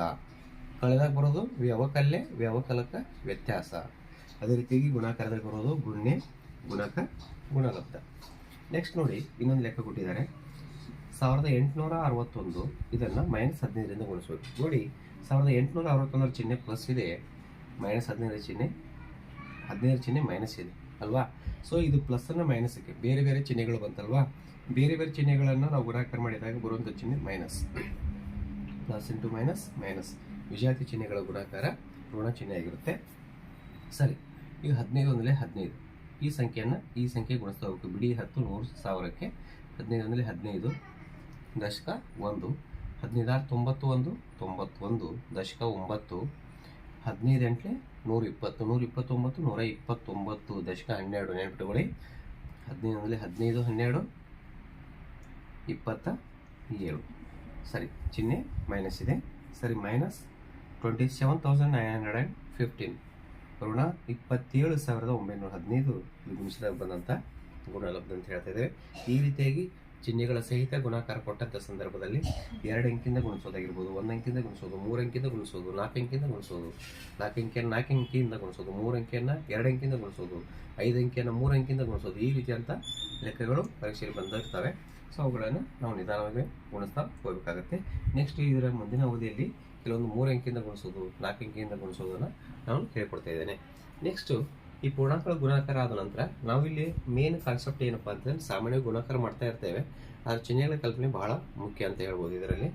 ಕಳೆದಾಗ ಬರೋದು ವ್ಯವಕಲ್ಯ, ವ್ಯವಕಲಕ, ವ್ಯತ್ಯಾಸ. ಅದೇ ರೀತಿಯಾಗಿ ಗುಣಾಕಾರದಾಗ ಬರೋದು ಗುಣ್ಯ ಗುಣಕ, ಗುಣಲಬ್ಧ. ನೆಕ್ಸ್ಟ್ ನೋಡಿ, ಇನ್ನೊಂದು ಲೆಕ್ಕ ಕೊಟ್ಟಿದ್ದಾರೆ. ಸಾವಿರದ ಎಂಟುನೂರ ಅರವತ್ತೊಂದು. ಇದನ್ನು ಮೈನಸ್ ಹದಿನೈದರಿಂದ ಗುಣಿಸ್ಬೇಕು. ನೋಡಿ ಸಾವಿರದ ಎಂಟುನೂರ ಅರವತ್ತೊಂದರ ಚಿಹ್ನೆ ಪ್ಲಸ್ ಇದೆ ಮೈನಸ್ ಹದಿನೈದು ಚಿಹ್ನೆ ಹದಿನೈದು ಚಿಹ್ನೆ ಮೈನಸ್ ಇದೆ, ಅಲ್ವಾ? ಸೊ ಇದು ಪ್ಲಸ್ಸನ್ನು ಮೈನಸ್ಗೆ ಬೇರೆ ಬೇರೆ ಚಿಹ್ನೆಗಳು ಬಂತಲ್ವಾ? ಬೇರೆ ಬೇರೆ ಚಿಹ್ನೆಗಳನ್ನು ನಾವು ಗುಣಾಕಾರ ಮಾಡಿದಾಗ ಬರುವಂಥ ಚಿಹ್ನೆ minus plus into minus minus ವಿಜಾತಿ ಚಿಹ್ನೆಗಳ ಗುಣಾಕಾರ ಋಣ ಚಿಹ್ನೆ ಆಗಿರುತ್ತೆ. ಸರಿ ಈಗ ಹದಿನೈದು ಒಂದಲೇ ಹದಿನೈದು. ಈ ಸಂಖ್ಯೆಯನ್ನು ಈ ಸಂಖ್ಯೆ ಗುಣಿಸ್ತಾ ಹೋಗ್ಬೇಕು. ಬಿಡಿ ಹತ್ತು ನೂರು ಸಾವಿರಕ್ಕೆ ಹದಿನೈದು ಒಂದಲೇ ಹದಿನೈದು ದಶಕ ಒಂದು. ಹದಿನೈದಾರು ತೊಂಬತ್ತು ಒಂದು ತೊಂಬತ್ತೊಂದು, ದಶಕ ಒಂಬತ್ತು ಹದಿನೈದು ಎಂಟ್ಲೆ ನೂರ ಇಪ್ಪತ್ತು, ನೂರ ಇಪ್ಪತ್ತೊಂಬತ್ತು ನೂರ ಇಪ್ಪತ್ತೊಂಬತ್ತು, ದಶಕ ಹನ್ನೆರಡು ನೆನಪಿಟ್ಟುಕೊಳ್ಳಿ ಹದಿನೈದು ಒಂದಲೇ ಹದಿನೈದು, ಹನ್ನೆರಡು, ಇಪ್ಪತ್ತ ಏಳು. ಸರಿ, ಚಿಹ್ನೆ ಮೈನಸ್ ಇದೆ. ಸರಿ minus twenty seven thousand nine hundred and fifteen ಋಣ ಇಪ್ಪತ್ತೇಳು ಸಾವಿರದ ಒಂಬೈನೂರ ಹದಿನೈದು ನಿಮಿಷದಾಗ ಬಂದಂಥ ಗುಣಲಬ್ಧ ಅಂತ ಹೇಳ್ತಾ ಇದ್ದೇವೆ. ಈ ರೀತಿಯಾಗಿ ಚಿಹ್ನೆಗಳ ಸಹಿತ ಗುಣಾಕಾರ ಕೊಟ್ಟಂಥ ಸಂದರ್ಭದಲ್ಲಿ ಎರಡು ಅಂಕಿಂದ ಗುಣಿಸೋದಾಗಿರ್ಬೋದು, ಒಂದು ಅಂಕಿಯಿಂದ ಗುಣಿಸೋದು, ಮೂರು ಅಂಕಿಂದ ಗುಣಿಸೋದು, ನಾಲ್ಕು ಅಂಕಿಂದ ಗುಣಿಸೋದು, ನಾಲ್ಕು ಅಂಕಿಯನ್ನು ನಾಲ್ಕು ಅಂಕಿಯಿಂದ ಗುಣಿಸೋದು, ಮೂರು ಅಂಕಿಯನ್ನು ಎರಡು ಅಂಕಿಯಿಂದ ಗುಣಿಸೋದು, ಐದು ಅಂಕಿಯನ್ನು ಮೂರು ಅಂಕಿಯಿಂದ ಗುಣಿಸೋದು ಈ ರೀತಿಯಂಥ ಲೆಕ್ಕಗಳು ಪರೀಕ್ಷೆಯಲ್ಲಿ ಬಂದಿರ್ತವೆ. ಸೊ ಅವುಗಳನ್ನು ನಾವು ನಿಧಾನವಾಗಿ ಗುಣಿಸ್ತಾ ಹೋಗಬೇಕಾಗತ್ತೆ. ನೆಕ್ಸ್ಟ್ ಇದರ ಮುಂದಿನ ಅವಧಿಯಲ್ಲಿ ಕೆಲವೊಂದು ಮೂರು ಅಂಕಿಯಿಂದ ಗುಣಿಸೋದು, ನಾಲ್ಕು ಅಂಕಿಯಿಂದ ಗುಣಿಸೋದನ್ನು ನಾನು ಹೇಳ್ಕೊಡ್ತಾ ಇದ್ದೇನೆ. ನೆಕ್ಸ್ಟು ಈ ಪೂರ್ಣಾಂಕಗಳ ಗುಣಾಕಾರ ಆದ ನಂತರ ನಾವಿಲ್ಲಿ ಮೇನ್ ಕಾನ್ಸೆಪ್ಟ್ ಏನಪ್ಪ ಅಂತಂದ್ರೆ ಸಾಮಾನ್ಯ ಗುಣಾಕಾರ ಮಾಡ್ತಾ ಇರ್ತೇವೆ. ಆದರೆ ಚಿಹ್ನೆಗಳ ಕಲ್ಪನೆ ಬಹಳ ಮುಖ್ಯ ಅಂತ ಹೇಳ್ಬೋದು ಇದರಲ್ಲಿ.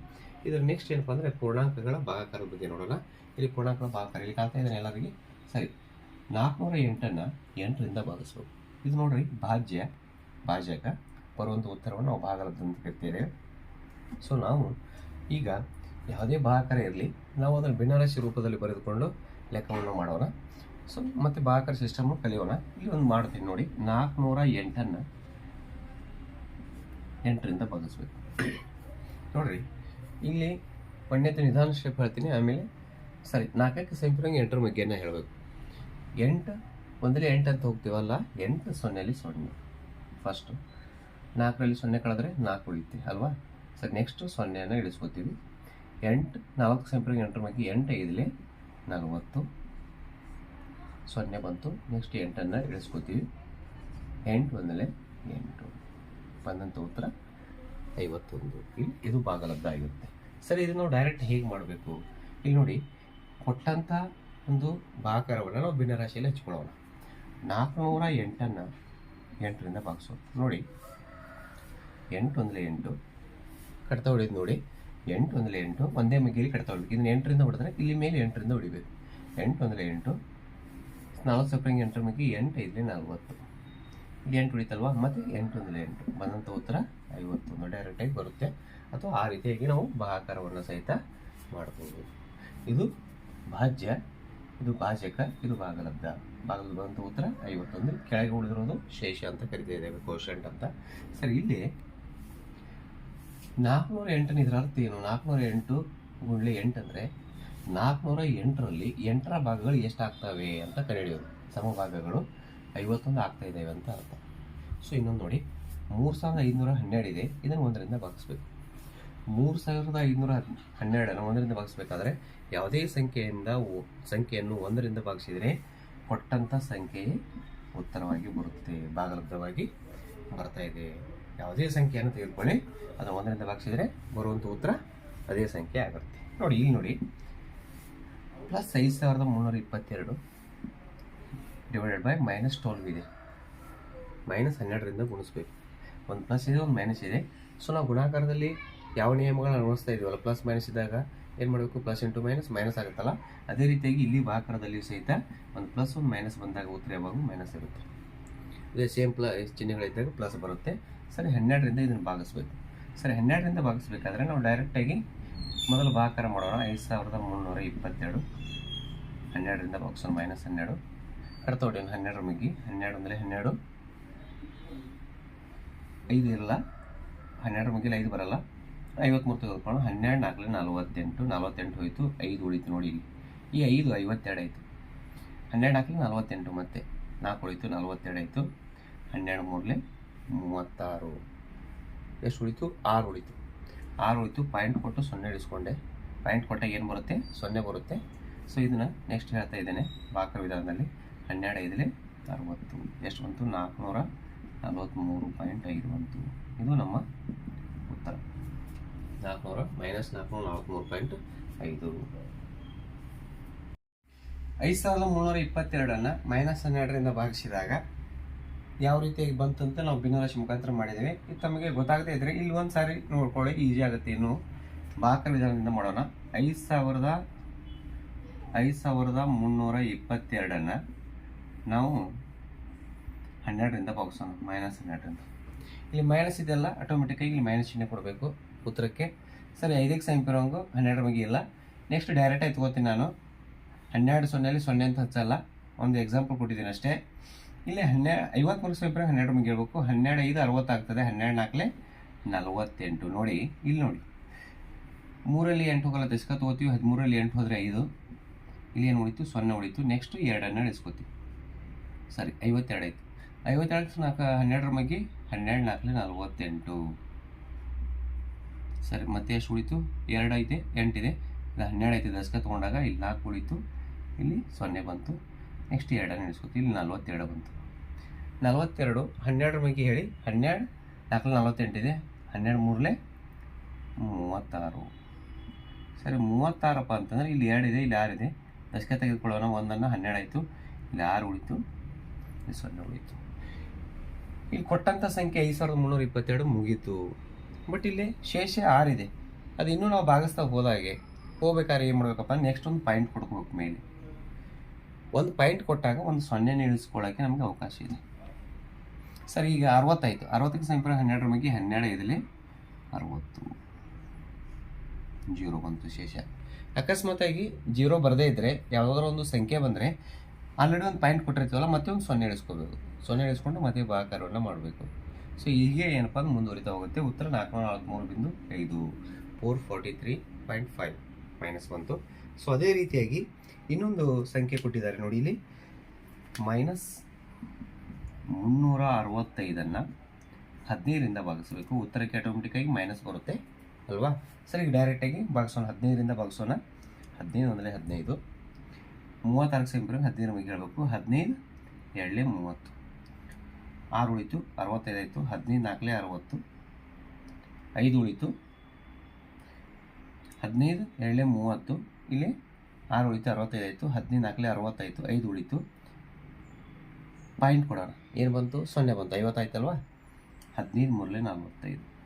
ಇದರ ನೆಕ್ಸ್ಟ್ ಏನಪ್ಪ ಅಂದರೆ ಪೂರ್ಣಾಂಕಗಳ ಭಾಗಾಕಾರ ಬಗ್ಗೆ ನೋಡೋಣ. ಇಲ್ಲಿ ಪೂರ್ಣಾಂಕಗಳ ಭಾಗಾಕಾರ, ಇಲ್ಲಿ ಕಾಣ್ತಾ ಇದ್ದಾನೆ ಎಲ್ಲರಿಗೆ. ಸರಿ, ನಾಲ್ಕುನೂರ ಎಂಟನ್ನು ಎಂಟರಿಂದ ಭಾಗಿಸ್ಬೋದು ಇದು ನೋಡ್ರಿ, ಭಾಜ್ಯ, ಭಾಜಕ. ಬರುವಂಥ ಉತ್ತರವನ್ನು ನಾವು ಅಂತ ಕರಿತೇವೆ ಸೊ ನಾವು ಈಗ ಯಾವುದೇ ಭಾಗಾಕಾರ ಇರಲಿ, ನಾವು ಅದನ್ನು ಭಿನ್ನರಾಶಿ ರೂಪದಲ್ಲಿ ಬರೆದುಕೊಂಡು ಲೆಕ್ಕವನ್ನು ಮಾಡೋಣ. ಸೊ ಮತ್ತೆ ಬಾಕರ್ ಸಿಸ್ಟಮ್ ಕಲಿಯೋಣ. ಇಲ್ಲಿ ಒಂದು ಮಾಡ್ತೀನಿ ನೋಡಿ. ನಾಲ್ಕುನೂರ ಎಂಟನ್ನು ಎಂಟರಿಂದ ಭಾಗಿಸ್ಬೇಕು ನೋಡ್ರಿ, ಇಲ್ಲಿ ಪಣ್ಯತೆ ನಿಧಾನ ಶೇಪ್ ಹೇಳ್ತೀನಿ. ಆಮೇಲೆ ಸರಿ ನಾಲ್ಕಕ್ಕೆ ಸಂಪೂರ್ಣ ಎಂಟರ ಮಗ್ಗೆನ ಹೇಳಬೇಕು. ಎಂಟು ಒಂದರಲ್ಲಿ ಎಂಟು ಅಂತ ಹೋಗ್ತೀವಲ್ಲ? ಎಂಟು ಸೊನ್ನೆಯಲ್ಲಿ ಸೊನ್ನೆ. ಫಸ್ಟು ನಾಲ್ಕರಲ್ಲಿ ಸೊನ್ನೆ ಕಳೆದ್ರೆ ನಾಲ್ಕು ಉಳಿತೀವಿ ಅಲ್ವಾ? ಸರಿ ನೆಕ್ಸ್ಟು ಸೊನ್ನೆಯನ್ನು ಇಳಿಸ್ಕೋತೀವಿ. ಎಂಟು, ನಾಲ್ಕು ಸಂಪರ್ಕ ಎಂಟರ ಮಗ್ಗೆ ಎಂಟು ಐದಲೇ ನಲವತ್ತು. ಸೊನ್ನೆ ಬಂತು. ನೆಕ್ಸ್ಟ್ ಎಂಟನ್ನು ಇಳಿಸ್ಕೋತೀವಿ. ಎಂಟು ಒಂದಲೆ ಎಂಟು. ಬಂದಂಥ ಉತ್ತರ ಐವತ್ತೊಂದು. ಇಲ್ಲಿ ಇದು ಭಾಗಲಬ್ಧ ಆಗಿರುತ್ತೆ ಸರಿ ಇದನ್ನು ನಾವು ಡೈರೆಕ್ಟ್ ಹೇಗೆ ಮಾಡಬೇಕು? ಇಲ್ಲಿ ನೋಡಿ, ಕೊಟ್ಟಂಥ ಒಂದು ಭಾಗಾಕಾರವನ್ನು ನಾವು ಭಿನ್ನರಾಶಿಯಲ್ಲಿ ಹಚ್ಕೊಳ್ಳೋಣ. ನಾಲ್ಕುನೂರ ಎಂಟನ್ನು ಎಂಟರಿಂದ ಭಾಗಿಸೋದು. ನೋಡಿ, ಎಂಟು ಒಂದಲೇ ಎಂಟು. ಕಡ್ತಾ ಹೊಡಿಯೋದು ನೋಡಿ. ಎಂಟು ಒಂದಲೇ ಎಂಟು. ಒಂದೇ ಮಗ್ಗಿಲಿ ಕಡ್ತಾ ಹೊಡಿಬೇಕು. ಇದನ್ನು ಎಂಟರಿಂದ ಹೊಡೆದ್ರೆ ಇಲ್ಲಿ ಮೇಲೆ ಎಂಟರಿಂದ ಹೊಡಿಬೇಕು. ಎಂಟು ಒಂದಲೇ ಎಂಟು. ನಾಲ್ಕು ಸಪ್ರಂಗ್ ಎಂಟರ ಮಗ್ಗಿ ಎಂಟು ಐದಲೇ ನಲ್ವತ್ತು. ಇಲ್ಲಿ ಎಂಟು ಉಳಿತಲ್ವಾ? ಮತ್ತು ಎಂಟು ಅಂದರೆ ಎಂಟು. ಬಂದಂಥ ಉತ್ತರ ಐವತ್ತೊಂದು ಡೈರೆಕ್ಟಾಗಿ ಬರುತ್ತೆ. ಅಥವಾ ಆ ರೀತಿಯಾಗಿ ನಾವು ಭಾಗಾಕಾರವನ್ನು ಸಹಿತ ಮಾಡ್ಬೋದು. ಇದು ಭಾಜ್ಯ, ಇದು ಭಾಜಕ, ಇದು ಭಾಗಲಬ್ಧ. ಭಾಗಲಬ್ಧ ಬಂದಂಥ ಉತ್ತರ ಐವತ್ತೊಂದು ಕೆಳಗೆ ಉಳಿದಿರೋದು ಶೇಷ ಅಂತ ಕರಿತಾ ಇದ್ದೇವೆ ಕೋಶಂಟ್ ಅಂತ. ಸರಿ, ಇಲ್ಲಿ ನಾಲ್ಕುನೂರ ಎಂಟನ ಇದರ ಅರ್ಥ ಏನು? ನಾಲ್ಕುನೂರ ಎಂಟು ಗುಂಡ್ಲೆ ಎಂಟು ಅಂದರೆ ನಾಲ್ಕುನೂರ ಎಂಟರಲ್ಲಿ ಎಂಟರ ಭಾಗಗಳು ಎಷ್ಟಾಗ್ತವೆ ಅಂತ ಕಂಡುಹಿಡಿಯೋದು ಸಮಭಾಗಗಳು ಐವತ್ತೊಂದು ಆಗ್ತಾ ಇದ್ದಾವೆ ಅಂತ ಅರ್ಥ. ಸೊ ಇನ್ನೊಂದು ನೋಡಿ. ಮೂರು ಸಾವಿರದ ಐದುನೂರ ಹನ್ನೆರಡು ಇದೆ. ಇದನ್ನು ಒಂದರಿಂದ ಭಾಗಿಸ್ಬೇಕು. ಮೂರು ಸಾವಿರದ ಐದುನೂರ ಹನ್ನೆರಡನ್ನು ಒಂದರಿಂದ ಭಾಗಿಸ್ಬೇಕಾದ್ರೆ ಯಾವುದೇ ಸಂಖ್ಯೆಯಿಂದ ಸಂಖ್ಯೆಯನ್ನು ಒಂದರಿಂದ ಭಾಗಿಸಿದರೆ ಕೊಟ್ಟಂಥ ಸಂಖ್ಯೆಯೇ ಉತ್ತರವಾಗಿ ಬರುತ್ತೆ, ಭಾಗಲಬ್ಧವಾಗಿ ಬರ್ತಾ ಇದೆ. ಯಾವುದೇ ಸಂಖ್ಯೆಯನ್ನು ತೆಗೆದುಕೊಳ್ಳಿ. ಅದನ್ನು ಒಂದರಿಂದ ಭಾಗಿಸಿದರೆ ಬರುವಂಥ ಉತ್ತರ ಅದೇ ಸಂಖ್ಯೆ ಆಗುತ್ತೆ. ನೋಡಿ, ಇಲ್ಲಿ ನೋಡಿ. ಪ್ಲಸ್ ಐದು ಸಾವಿರದ ಮುನ್ನೂರ ಇಪ್ಪತ್ತೆರಡು ಡಿವೈಡೆಡ್ ಬೈ ಮೈನಸ್ ಟ್ವೆಲ್ವ್ ಇದೆ. ಮೈನಸ್ ಹನ್ನೆರಡರಿಂದ ಗುಣಿಸ್ಬೇಕು. ಒಂದು ಪ್ಲಸ್ ಇದೆ, ಒಂದು ಮೈನಸ್ ಇದೆ. ಸೊ ನಾವು ಗುಣಾಕಾರದಲ್ಲಿ ಯಾವ ನಿಯಮಗಳನ್ನ ಅನ್ವಯಿಸ್ತಾ ಇದೀವಲ್ಲ? ಪ್ಲಸ್ ಮೈನಸ್ ಇದ್ದಾಗ ಏನು ಮಾಡಬೇಕು? ಪ್ಲಸ್ ಇಂಟು ಮೈನಸ್ ಮೈನಸ್ ಆಗುತ್ತಲ್ಲ? ಅದೇ ರೀತಿಯಾಗಿ ಇಲ್ಲಿ ಭಾಕಾರದಲ್ಲಿ ಸಹಿತ ಒಂದು ಪ್ಲಸ್ ಒಂದು ಮೈನಸ್ ಬಂದಾಗ ಉತ್ತರ ಯಾವಾಗ ಮೈನಸ್ ಇರುತ್ತೆ. ಇದೇ ಸೇಮ್ ಪ್ಲ ಚಿಹ್ನೆಗಳಿದ್ದಾಗ ಪ್ಲಸ್ ಬರುತ್ತೆ. ಸರಿ, ಹನ್ನೆರಡರಿಂದ ಇದನ್ನು ಭಾಗಿಸ್ಬೇಕು. ಸರಿ, ಹನ್ನೆರಡರಿಂದ ಭಾಗಿಸ್ಬೇಕಾದ್ರೆ ನಾವು ಡೈರೆಕ್ಟಾಗಿ ಮೊದಲು ಭಾಗಾಕಾರ ಮಾಡೋಣ. ಐದು ಸಾವಿರದ ಮುನ್ನೂರ ಇಪ್ಪತ್ತೆರಡು. ಹನ್ನೆರಡರಿಂದ ಬಾಕ್ಸನ್ ಮೈನಸ್ ಹನ್ನೆರಡು. ಕಡ್ತ ಹೊಡೆಯೋಣ ಹನ್ನೆರಡು ಮುಗಿ ಹನ್ನೆರಡು ಅಂದರೆ ಹನ್ನೆರಡು. ಐದು ಇರಲ್ಲ. ಹನ್ನೆರಡು ಮುಗಿಲಿ ಐದು ಬರಲ್ಲ. ಐವತ್ತ್ಮೂರು ತೆಗೆದುಕೊಂಡು ಹನ್ನೆರಡು ನಾಲ್ಕಲಿ ನಲ್ವತ್ತೆಂಟು. ನಲ್ವತ್ತೆಂಟು ಹೋಯಿತು. ಐದು ಉಳಿತು ನೋಡಿ ಇಲ್ಲಿ. ಈ ಐದು ಐವತ್ತೆರಡು ಆಯಿತು. ಹನ್ನೆರಡು ನಾಲ್ಕಲೆ ನಲ್ವತ್ತೆಂಟು ಮತ್ತೆ. ನಾಲ್ಕು ಉಳಿತು ನಲವತ್ತೆರಡು ಆಯಿತು. ಹನ್ನೆರಡು ಮೂರಲೆ ಮೂವತ್ತಾರು. ಎಷ್ಟು ಉಳಿತು? ಆರು ಉಳಿತು. ಆರು ಹೋಯ್ತು ಪಾಯಿಂಟ್ ಕೊಟ್ಟು ಸೊನ್ನೆ ಇಳಿಸ್ಕೊಂಡೆ ಪಾಯಿಂಟ್ ಕೊಟ್ಟಾಗ ಏನು ಬರುತ್ತೆ? ಸೊನ್ನೆ ಬರುತ್ತೆ. ಸೊ ಇದನ್ನು ನೆಕ್ಸ್ಟ್ ಹೇಳ್ತಾ ಇದ್ದೇನೆ ಬಾಕರ್ ವಿಧಾನದಲ್ಲಿ. ಹನ್ನೆರಡು ಐದಲೆ ಅರವತ್ತು. ಎಷ್ಟು ಬಂತು? ನಾಲ್ಕುನೂರ ನಲ್ವತ್ತ್ಮೂರು ಪಾಯಿಂಟ್ ಐದು ಬಂತು. ಇದು ನಮ್ಮ ಉತ್ತರ. ನಾಲ್ಕುನೂರ ಮೈನಸ್ ನಾಲ್ಕುನೂರ ನಲ್ವತ್ತ್ಮೂರು ಪಾಯಿಂಟ್ ಐದು. ಐದು ಸಾವಿರದ ಮುನ್ನೂರ ಇಪ್ಪತ್ತೆರಡನ್ನು ಮೈನಸ್ ಹನ್ನೆರಡರಿಂದ ಭಾಗಿಸಿದಾಗ ಯಾವ ರೀತಿಯಾಗಿ ಬಂತಂತ ನಾವು ಭಿನ್ನರಾಶಿ ಮುಖಾಂತರ ಮಾಡಿದ್ದೇವೆ. ಇದು ತಮಗೆ ಗೊತ್ತಾಗದೇ ಇದ್ರೆ ಇಲ್ಲಿ ಒಂದು ಸಾರಿ ನೋಡ್ಕೊಳ್ಳಿ ಈಸಿ ಆಗುತ್ತೆ. ಇನ್ನು ಬಾಕಲ್ ವಿಧಾನದಿಂದ ಮಾಡೋಣ. ಐದು ಸಾವಿರದ ಐದು ಸಾವಿರದ ಮುನ್ನೂರ ಇಪ್ಪತ್ತೆರಡನ್ನು ನಾವು ಹನ್ನೆರಡರಿಂದ ಭಾಗಿಸೋಣ. ಮೈನಸ್ ಹನ್ನೆರಡರಿಂದ. ಇಲ್ಲಿ ಮೈನಸ್ ಇದೆಲ್ಲ ಆಟೋಮೆಟಿಕ್ಕಾಗಿ ಇಲ್ಲಿ ಮೈನಸ್ ಚಿಹ್ನೆ ಕೊಡಬೇಕು ಉತ್ತರಕ್ಕೆ. ಸರಿ, ಐದಕ್ಕೆ ಸಂಪಿರೋಂಗು ಹನ್ನೆರಡು ಬಗ್ಗೆ ಇಲ್ಲ. ನೆಕ್ಸ್ಟ್ ಡೈರೆಕ್ಟಾಗಿ ತಗೋತೀನಿ ನಾನು. ಹನ್ನೆರಡು ಸೊನ್ನೆಯಲ್ಲಿ ಸೊನ್ನೆ ಅಂತ ಹಚ್ಚಲ್ಲ. ಒಂದು ಎಕ್ಸಾಂಪಲ್ ಕೊಟ್ಟಿದ್ದೀನಿ ಅಷ್ಟೇ. ಇಲ್ಲಿ ಹನ್ನೆ ಐವತ್ಮೂರು ಸಮೀಪ ಹನ್ನೆರಡು ಬಗ್ಗೆ ಹೇಳ್ಬೇಕು. ಹನ್ನೆರಡು ಐದು ಅರವತ್ತಾಗ್ತದೆ ಹನ್ನೆರಡು ನಾಲ್ಕಲೆ ನಲವತ್ತೆಂಟು. ನೋಡಿ, ಇಲ್ಲಿ ನೋಡಿ. ಮೂರಲ್ಲಿ ಎಂಟು ಹೋಗಲ್ಲ, ದಶಕ ತೊಗೋತೀವಿ, ಹದಿಮೂರಲ್ಲಿ ಎಂಟು ಹೋದರೆ ಐದು. ಇಲ್ಲಿ ಏನು ಉಳಿತು? ಸೊನ್ನೆ ಉಳಿತು. ನೆಕ್ಸ್ಟ್ ಎರಡನ್ನ ಇಳಿಸ್ಕೋತೀವಿ ಸರಿ, ಐವತ್ತೆರಡು ಆಯಿತು. ಐವತ್ತೆರಡು ನಾಲ್ಕು, ಹನ್ನೆರಡರ ಮಗ್ಗಿ ಹನ್ನೆರಡು ನಾಲ್ಕಲೆ ನಲ್ವತ್ತೆಂಟು. ಸರಿ, ಮತ್ತೆ ಎಷ್ಟು ಉಳಿತು? ಎರಡು ಐತೆ, ಎಂಟಿದೆ. ಇದು ಹನ್ನೆರಡು ಐತೆ, ದಶಕ ತೊಗೊಂಡಾಗ ಇಲ್ಲಿ ನಾಲ್ಕು ಉಳಿತು. ಇಲ್ಲಿ ಸೊನ್ನೆ ಬಂತು. ನೆಕ್ಸ್ಟ್ ಎರಡನ್ನ ಇಳಿಸ್ಕೊತೀವಿ ಇಲ್ಲಿ ನಲ್ವತ್ತೆರಡು ಬಂತು. ನಲ್ವತ್ತೆರಡು ಹನ್ನೆರಡರ ಬಗ್ಗೆ ಹೇಳಿ. ಹನ್ನೆರಡು, ದಾಖಲೆ ನಲ್ವತ್ತೆಂಟಿದೆ ಹನ್ನೆರಡು ಮೂರಲೆ ಮೂವತ್ತಾರು. ಸರಿ, ಮೂವತ್ತಾರಪ್ಪ ಅಂತಂದರೆ ಇಲ್ಲಿ ಎರಡಿದೆ ಇಲ್ಲಿ ಆರಿದೆ ದಶಕ ತೆಗೆದುಕೊಳ್ಳೋಣ, ಒಂದನ್ನು ಹನ್ನೆರಡು ಆಯಿತು. ಇಲ್ಲಿ ಆರು ಉಳಿತು. ಇಲ್ಲಿ ಸೊನ್ನೆ ಉಳಿತು. ಇಲ್ಲಿ ಕೊಟ್ಟಂಥ ಸಂಖ್ಯೆ ಐದು ಸಾವಿರದ ಮುನ್ನೂರ ಇಪ್ಪತ್ತೆರಡು ಮುಗೀತು. ಬಟ್ ಇಲ್ಲಿ ಶೇಷ ಆರಿದೆ. ಅದು ಇನ್ನೂ ನಾವು ಭಾಗಿಸ್ತಾ ಹೋದಾಗೆ ಹೋಗ್ಬೇಕಾದ್ರೆ ಏನು ಮಾಡಬೇಕಪ್ಪ? ನೆಕ್ಸ್ಟ್ ಒಂದು ಪಾಯಿಂಟ್ ಕೊಡ್ಕೋಬೇಕು ಮೇಲೆ. ಒಂದು ಪಾಯಿಂಟ್ ಕೊಟ್ಟಾಗ ಒಂದು ಸೊನ್ನೆ ಇಳಿಸ್ಕೊಳ್ಳೋಕ್ಕೆ ನಮಗೆ ಅವಕಾಶ ಇದೆ. ಸರಿ, ಈಗ ಅರವತ್ತಾಯಿತು ಅರವತ್ತಕ್ಕೆ ಸಮೀಪ ಹನ್ನೆರಡರ ಬಗ್ಗೆ ಹನ್ನೆರಡು ಇದರಲ್ಲಿ ಅರವತ್ತು. ಜೀರೋ ಬಂತು ಶೇಷ. ಅಕಸ್ಮಾತಾಗಿ ಜೀರೋ ಬರದೇ ಇದ್ದರೆ ಯಾವುದಾದ್ರೂ ಒಂದು ಸಂಖ್ಯೆ ಬಂದರೆ ಆಲ್ರೆಡಿ ಒಂದು ಪಾಯಿಂಟ್ ಕೊಟ್ಟಿರ್ತೀವಲ್ಲ, ಮತ್ತೆ ಒಂದು ಸೊನ್ನೆ ಇಳಿಸ್ಕೋಬೇಕು. ಸೊನ್ನೆ ಇಳಿಸ್ಕೊಂಡು ಮತ್ತೆ ಭಾಗಕಾರವನ್ನು ಮಾಡಬೇಕು. ಸೊ ಹೀಗೆ ಏನಪ್ಪ ಅಂದ್ರೆ ಮುಂದುವರಿತಾ ಹೋಗುತ್ತೆ. ಉತ್ತರ ನಾಲ್ಕುನೂರ ನಲ್ವತ್ತ್ಮೂರು ಬಿಂದು ಐದು. Four forty three point five minus ಬಂತು ಸೊ ಅದೇ ರೀತಿಯಾಗಿ ಇನ್ನೊಂದು ಸಂಖ್ಯೆ ಕೊಟ್ಟಿದ್ದಾರೆ ನೋಡಿ ಇಲ್ಲಿ. ಮೈನಸ್ ಮುನ್ನೂರ ಅರವತ್ತೈದನ್ನು ಹದಿನೈದರಿಂದ ಭಾಗಿಸಬೇಕು. ಉತ್ತರಕ್ಕೆ ಆಟೋಮೆಟಿಕ್ಕಾಗಿ ಮೈನಸ್ ಬರುತ್ತೆ ಅಲ್ವಾ? ಸರಿ ಡೈರೆಕ್ಟಾಗಿ ಭಾಗಿಸೋಣ. ಹದಿನೈದರಿಂದ ಭಾಗಿಸೋಣ. ಹದಿನೈದು ಅಂದರೆ ಹದಿನೈದು. ಮೂವತ್ತಾರಕ್ಕೆ ಸಿಂಪಲ್ ಹದಿನೈದು ಬಗ್ಗೆ ಹೇಳಬೇಕು. ಹದಿನೈದು, ಎರಡಲೇ ಮೂವತ್ತು. ಆರು ಉಳಿತು ಅರವತ್ತೈದಾಯಿತು ಹದಿನೈದು, ನಾಲ್ಕಲೇ ಅರವತ್ತು. ಐದು ಉಳಿತು, ಹದಿನೈದು, ಎರಡಲೇ ಮೂವತ್ತು. ಇಲ್ಲಿ ಆರು ಉಳಿತು ಅರವತ್ತೈದು ಆಯಿತು, ಹದಿನೈದು ನಾಲ್ಕಲೇ ಅರವತ್ತಾಯಿತು, ಐದು ಉಳಿತು. ಪಾಯಿಂಟ್ ಕೊಡೋಣ. ಏನು ಬಂತು? ಸೊನ್ನೆ ಬಂತು. ಐವತ್ತಾಯ್ತಲ್ವಾ? ಹದಿನೈದು ಮೂರಲೇ ನಲ್ವತ್ತೈದು.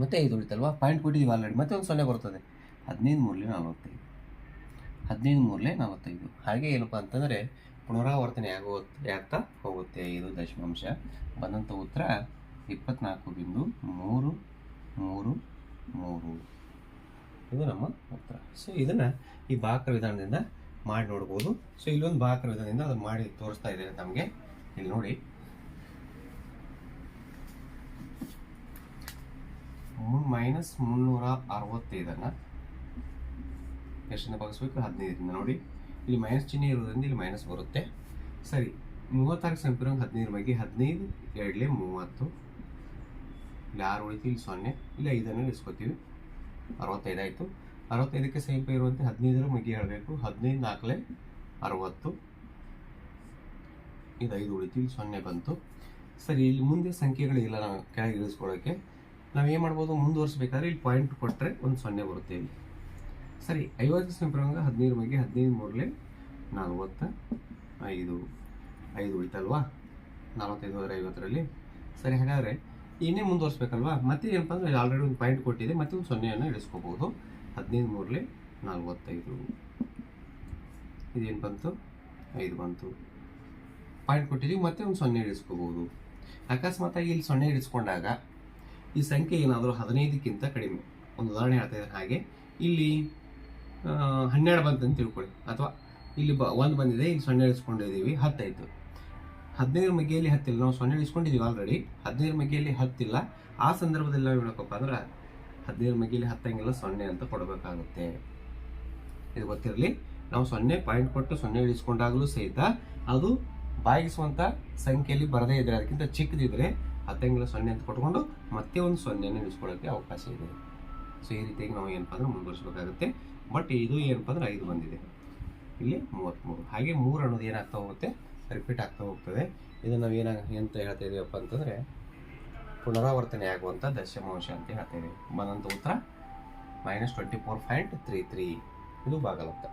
ಮತ್ತೆ ಐದು ಉಳಿತಲ್ವಾ? ಪಾಯಿಂಟ್ ಕೊಟ್ಟಿದ್ದೀವಿ ಆಲ್ರೆಡಿ ಮತ್ತೆ ಒಂದು ಸೊನ್ನೆ ಬರ್ತದೆ. ಹದಿನೈದು ಮೂರಲೇ ನಲ್ವತ್ತೈದು. ಹದಿನೈದು ಮೂರಲೇ ನಲ್ವತ್ತೈದು. ಹಾಗೆ ಏನಪ್ಪ ಅಂತಂದರೆ, ಪುನರಾವರ್ತನೆ ಆಗೋ ಆಗ್ತಾ ಹೋಗುತ್ತೆ ಇದು ದಶಮಾಂಶ. ಬಂದಂಥ ಉತ್ತರ ಇಪ್ಪತ್ನಾಲ್ಕು ಬಿಂದು ಮೂರು ಮೂರು ಮೂರು. ಇದು ನಮ್ಮ ಉತ್ತರ. ಸೊ ಇದನ್ನು ಈ ಬಾಕ್ರ ವಿಧಾನದಿಂದ ಮಾಡಿ ನೋಡ್ಬೋದು. ಸೊ ಇಲ್ಲೊಂದು ಬಾಕ್ರ ವಿಧಾನದಿಂದ ಅದು ಮಾಡಿ ತೋರಿಸ್ತಾ ಇದ್ದೇನೆ ನಮಗೆ ಇಲ್ಲಿ ನೋಡಿ. ಮೈನಸ್ ಮುನ್ನೂರ ಅರವತ್ತೈದನ್ನು ಎಷ್ಟನ್ನು ಭಾಗಿಸ್ಬೇಕು? ಹದಿನೈದರಿಂದ ನೋಡಿ. ಇಲ್ಲಿ ಮೈನಸ್ ಚಿಹ್ನೆ ಇರೋದ್ರಿಂದ ಇಲ್ಲಿ ಮೈನಸ್ ಬರುತ್ತೆ. ಸರಿ, ಮೂವತ್ತಾರು ಸಂಪಿರೋ ಹದಿನೈದು ಬಗ್ಗೆ ಹದಿನೈದು, ಎರಡಲೇ ಮೂವತ್ತು. ಇಲ್ಲಿ ಆರು ಉಳಿತು, ಇಲ್ಲಿ ಸೊನ್ನೆ. ಇಲ್ಲಿ ಐದನ್ನು ಇಳಿಸ್ಕೊತೀವಿ ಅರವತ್ತೈದು ಆಯಿತು. ಅರವತ್ತೈದಕ್ಕೆ ಸಮೀಪ ಇರುವಂತೆ ಹದಿನೈದರ ಬಗ್ಗೆ ಹೇಳಬೇಕು. ಹದಿನೈದು ನಾಲ್ಕಲೆ ಅರವತ್ತು. ಇದು ಐದು ಉಳಿತು ಇಲ್ಲಿ ಸೊನ್ನೆ ಬಂತು. ಸರಿ, ಇಲ್ಲಿ ಮುಂದೆ ಸಂಖ್ಯೆಗಳಿಲ್ಲ ನಾವು ಕೆಳಗೆ ಇಳಿಸ್ಕೊಳ್ಳೋಕ್ಕೆ ನಾವು ಏನು ಮಾಡ್ಬೋದು? ಮುಂದುವರಿಸಬೇಕಾದ್ರೆ ಇಲ್ಲಿ ಪಾಯಿಂಟ್ ಕೊಟ್ಟರೆ ಒಂದು ಸೊನ್ನೆ ಬರುತ್ತೆ ಇಲ್ಲಿ. ಸರಿ, ಐವತ್ತು ಸಂಪ್ರಮಂಗ ಹದಿನೈದು ಬಗ್ಗೆ ಹದಿನೈದು ಮೂರಲೆ ನಲ್ವತ್ತ, ಐದು ಐದು ಉಳಿತಲ್ವಾ? ನಲವತ್ತೈದು ಅವರ ಐವತ್ತರಲ್ಲಿ. ಸರಿ, ಹಾಗಾದರೆ ಇನ್ನೇ ಮುಂದುವರಿಸ್ಬೇಕಲ್ವಾ? ಮತ್ತೆ ಏನಪ್ಪ ಅಂದರೆ ಆಲ್ರೆಡಿ ಒಂದು ಪಾಯಿಂಟ್ ಕೊಟ್ಟಿದೆ ಮತ್ತೆ ಒಂದು ಸೊನ್ನೆಯನ್ನು ಇಳಿಸ್ಕೋಬೋದು. ಹದಿನೈದು ಮೂರಲಿ ನಲ್ವತ್ತೈದು. ಇದೇನು ಬಂತು? ಐದು ಬಂತು. ಪಾಯಿಂಟ್ ಕೊಟ್ಟಿದ್ದೀವಿ, ಮತ್ತೆ ಒಂದು ಸೊನ್ನೆ ಇಳಿಸ್ಕೋಬೋದು. ಅಕಸ್ಮಾತಾಗಿ ಇಲ್ಲಿ ಸೊನ್ನೆ ಇಳಿಸ್ಕೊಂಡಾಗ ಈ ಸಂಖ್ಯೆ ಏನಾದರೂ ಹದಿನೈದಕ್ಕಿಂತ ಕಡಿಮೆ. ಒಂದು ಉದಾಹರಣೆ ಹೇಳ್ತಾ ಇದ್ದಾರೆ ಹಾಗೆ. ಇಲ್ಲಿ ಹನ್ನೆರಡು ಬಂತಂತ ತಿಳ್ಕೊಳ್ಳಿ. ಅಥವಾ ಇಲ್ಲಿ ಬ, ಒಂದು ಬಂದಿದೆ, ಇಲ್ಲಿ ಸೊನ್ನೆ ಇಳಿಸ್ಕೊಂಡಿದ್ದೀವಿ ಹತ್ತಾಯಿತು ಹದಿನೈದು ಮಗ್ಗೆಯಲ್ಲಿ ಹತ್ತಿಲ್ಲ. ನಾವು ಸೊನ್ನೆ ಇಳಿಸ್ಕೊಂಡಿದ್ದೀವಿ ಆಲ್ರೆಡಿ ಹದಿನೈದು ಮಗ್ಗೆಯಲ್ಲಿ ಹತ್ತಿಲ್ಲ. ಆ ಸಂದರ್ಭದಲ್ಲಿ ನಾವು ಹೇಳಬೇಕಪ್ಪ ಅಂದ್ರೆ ಹದಿನೈದು ಮಗಿಲಿ ಹತ್ತಂಗಿಲ್ಲ, ಸೊನ್ನೆ ಅಂತ ಕೊಡಬೇಕಾಗುತ್ತೆ. ಇದು ಗೊತ್ತಿರಲಿ? ನಾವು ಸೊನ್ನೆ ಪಾಯಿಂಟ್ ಕೊಟ್ಟು ಸೊನ್ನೆ ಇಳಿಸ್ಕೊಂಡಾಗಲೂ ಸಹಿತ ಅದು ಬಾಯಿಸುವಂಥ ಸಂಖ್ಯೆಯಲ್ಲಿ ಬರದೇ ಇದ್ರೆ, ಅದಕ್ಕಿಂತ ಚಿಕ್ಕದಿದ್ರೆ ಹತ್ತಂಗಿಲ್ಲ, ಸೊನ್ನೆ ಅಂತ ಕೊಟ್ಕೊಂಡು ಮತ್ತೆ ಒಂದು ಸೊನ್ನೆಯನ್ನು ಇಳಿಸ್ಕೊಳ್ಳೋಕ್ಕೆ ಅವಕಾಶ ಇದೆ. ಸೊ ಈ ರೀತಿಯಾಗಿ ನಾವು ಏನಪ್ಪ ಅಂದ್ರೆ ಮುಂದುವರಿಸಬೇಕಾಗುತ್ತೆ. ಬಟ್ ಇದು ಏನಪ್ಪ ಅಂದ್ರೆ ಐದು ಬಂದಿದೆ. ಇಲ್ಲಿ ಮೂವತ್ತ್ಮೂರು ಹಾಗೆ ಮೂರು ಅನ್ನೋದು ಏನಾಗ್ತಾ ಹೋಗುತ್ತೆ? ರಿಪೀಟ್ ಆಗ್ತಾ ಹೋಗ್ತದೆ. ಇದನ್ನು ನಾವು ಏನಾಗ ಎಂತ ಹೇಳ್ತಾ ಇದೀವಪ್ಪ ಅಂತಂದರೆ ಪುನರಾವರ್ತನೆ ಆಗುವಂಥ ದಶಮಾಂಶ ಅಂತ ಹೇಳ್ತೇವೆ ಬಂದಂಥ ಉತ್ತರ minus twenty four point three three ಇದು ಭಾಗಲಬ್ಧ.